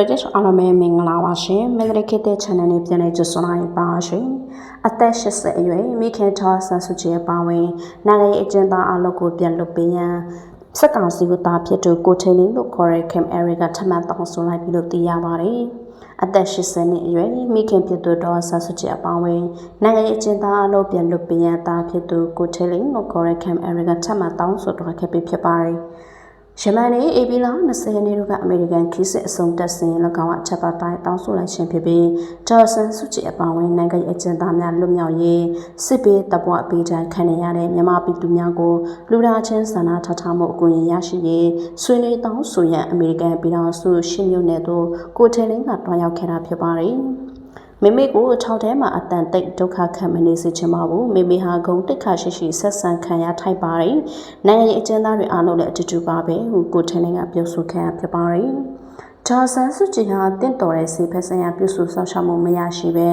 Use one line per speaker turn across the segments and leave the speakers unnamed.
British အားလုံးပဲမင်္ဂလာပါရှင်မင်္ဂလာခေတ်တဲ့ channel နဲ့ပြန်လည်ကြိုဆိုလိုက်ပါရှင်အသက်80အရွယ်မိခင်ထောဆန်စုကြည်အပါဝင်နိုင်ငံရေးအကျဉ်းသားအလုပ်ကိုပြန်လွတ်ပေးရန်စက်ကောင်စီကတာဖြစ်သူကိုထိန်လင်းလို့ခေါ်တဲ့ Kim Eric ကထပ်မံတောင်းဆိုလိုက်ပြီလို့သိရပါတယ်အသက်80နှစ်အရွယ်မိခင်ဖြစ်သူဒေါ်ဆန်စုကြည်အပါဝင်နိုင်ငံရေးအကျဉ်းသားအလုပ်ပြန်လွတ်ပေးရန်တာဖြစ်သူကိုထိန်လင်းလို့ခေါ်တဲ့ Kim Eric ကထပ်မံတောင်းဆိုတော့ခဲ့ပြီဖြစ်ပါတယ် ယမန်နေ့အေပီလာ20ရက်နေ့တို့ကအမေရိကန်ခီးစစ်အစုံတက်စဉ်၎င်းအချက်ပါတိုင်းတောင်းဆိုလိုက်ခြင်းဖြစ်ပြီးဂျော်ဆန်စုကြည်အပါအဝင်နိုင်ငံရေးအကျဉ်းသားများလွတ်မြောက်ရေးစစ်ပေးတပ်ပွားပေးတဲ့ခံရတဲ့မြန်မာပြည်သူများကိုလူဒါချင်းဆန္ဒထထားမှုအကူအညီရရှိရေးဆွေးနွေးတောင်းဆိုရန်အမေရိကန်ပြည်ထောင်စုရှင်းမြို့နယ်သို့ကိုထင်းလင်းကတွားရောက်ခဲ့တာဖြစ်ပါတယ်။ မိမိကိုထောက်ထဲမှာအတန်တိတ်ဒုက္ခခံမနေစေချင်ပါဘူးမိမိဟာဂုံတိတ်ခါရှိရှိဆက်ဆံခံရထိုက်ပါတယ်နိုင်ငံရေးအကျဉ်းသားတွေအားလုံးလည်းအတူတူပါပဲဟုကိုထင်းလင်းကပြောဆိုခဲ့ရဖြစ်ပါတယ် ဂျာဆန်စုကြည်ဟာတင့်တော်တဲ့စေဖက်ဆိုင်ရာပြုစုဆောက်ရှောက်မှုမရရှိပဲ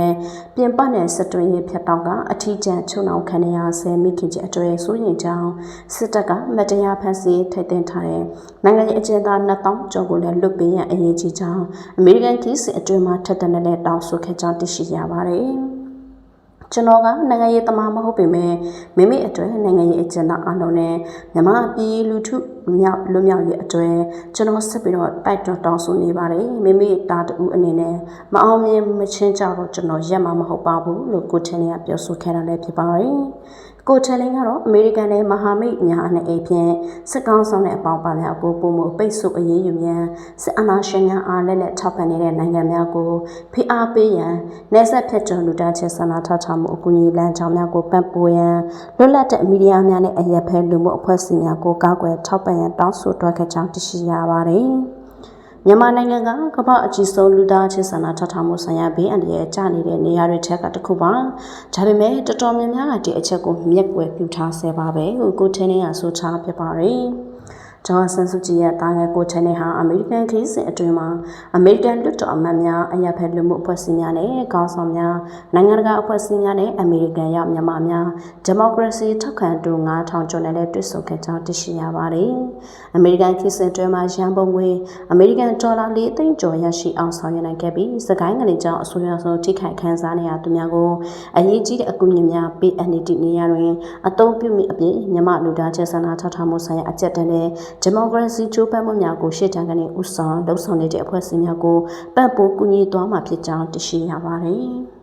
ပြင်ပနဲ့စတွင်းရေးဖြတ်တောက်ကအထီးကျန်ချုံအောင်ခံရဆဲမိခင်ကြီးအတွေ့အဆိုရင်ကြောင်းစစ်တပ်ကမတရားဖန်ဆီးထိတ်သိမ်းထားတဲ့နိုင်ငံရေးအကျဉ်းသား2000ကျော်ကိုလည်းလွတ်ပေးရန်အရေးကြီးကြောင်းအမေရိကန်ကီးစစ်အတွင်းမှာထက်တဲ့နဲ့တောင်းဆိုခဲ့ကြောင်းသိရှိရပါတယ်။ကျွန်တော်ကနိုင်ငံရေးသမားမဟုတ်ပေမဲ့မိမိအတွက်နိုင်ငံရေးအကျဉ်းသားအလုံးနဲ့မြမပြည်လူထု မြောက်လွမြောက်ရေးအတွက်ကျွန်တော်ဆက်ပြီးတော့တိုက်တွန်းတောင်းဆိုနေပါတယ်မိမိတာတူအနေနဲ့မအောင်မြင်မချင်းကြတော့ကျွန်တော်ရက်မှာမဟုတ်ပါဘူးလို့ကိုထင်းလေးကပြောဆိုခဲ့တာလည်းဖြစ်ပါတယ်ကိုချယ်လင်းကတော့အမေရိကန်နဲ့မဟာမိတ်များနဲ့အပြင်စစ်ကောင်းဆောင်တဲ့အပေါင်းပါများကိုပုံမှုပိတ်ဆို့အရေးယူရန်စစ်အာဏာရှင်များအားလက်လက်ထောက်ပံ့နေတဲ့နိုင်ငံများကိုဖိအားပေးရန်နေဆက်ဖြတ်ကျော်လူသားချင်းဆန္ဒထထားမှုအကူအညီလမ်းကြောင်းများကိုပံ့ပိုးရန်လွတ်လပ်တဲ့မီဒီယာများနဲ့အရက်ဖဲလူမှုအဖွဲ့အစည်းများကိုကာကွယ်ထောက်ပံ့ရန်တောင်းဆိုတွက်ခဲ့ကြောင်းသိရှိရပါတယ်။မြန်မာနိုင်ငံကကမ္ဘာအကြီးဆုံးလူသားချင်းစာနာထောက်ထားမှုဆိုင်ရာဘေးအန္တရာယ်ကျနေတဲ့နေရာတွေထက်ကတစ်ခုပါဒါပေမဲ့တော်တော်များများကဒီအချက်ကိုမျက်ကွယ်ပြုထားဆဲပါပဲကိုကိုထင်းနေရဆိုချပြပါရယ် ဂျွန်ဆန်စုကြည်ရဲ့တာငယ်ကိုချန်နယ်ဟာအမေရိကန်ခရီးစဉ်အတွင်းမှာအမေရိကန်လွှတ်တော်အမတ်များအရက်ဖက်လူမှုအဖွဲ့အစည်းများနဲ့ခေါင်းဆောင်များနိုင်ငံတကာအဖွဲ့အစည်းများနဲ့အမေရိကန်ရောက်မြန်မာများဒီမိုကရေစီထောက်ခံသူ9000ကျော်နဲ့လည်းတွေ့ဆုံခဲ့ကြောင်းသိရှိရပါတယ်။အမေရိကန်ခရီးစဉ်အတွင်းမှာရန်ပုံငွေအမေရိကန်ဒေါ်လာ၄သိန်းကျော်ရရှိအောင်ဆောင်ရွက်နိုင်ခဲ့ပြီးစကိုင်းကနေကြောင်းအစိုးရဆုံးထိခိုက်ခံစားနေရသူများကိုအရေးကြီးတဲ့အကူအညီများပေးအပ်နေတဲ့နေရာတွင်အသုံးပြုမိအပြင်မြန်မာလူသားချင်းစာနာထောက်ထားမှုဆိုင်ရာအကြက်တန်းနဲ့ဒီမိုကရေစီချိုးပမ်းမှုများကိုရှေ့တန်းကနေဥဆောင်လှုပ်ဆောင်နေတဲ့အဖွဲ့အစည်းများကိုပံ့ပိုးကူညီသွားမှာဖြစ်ကြောင်းသိရှိရပါတယ်။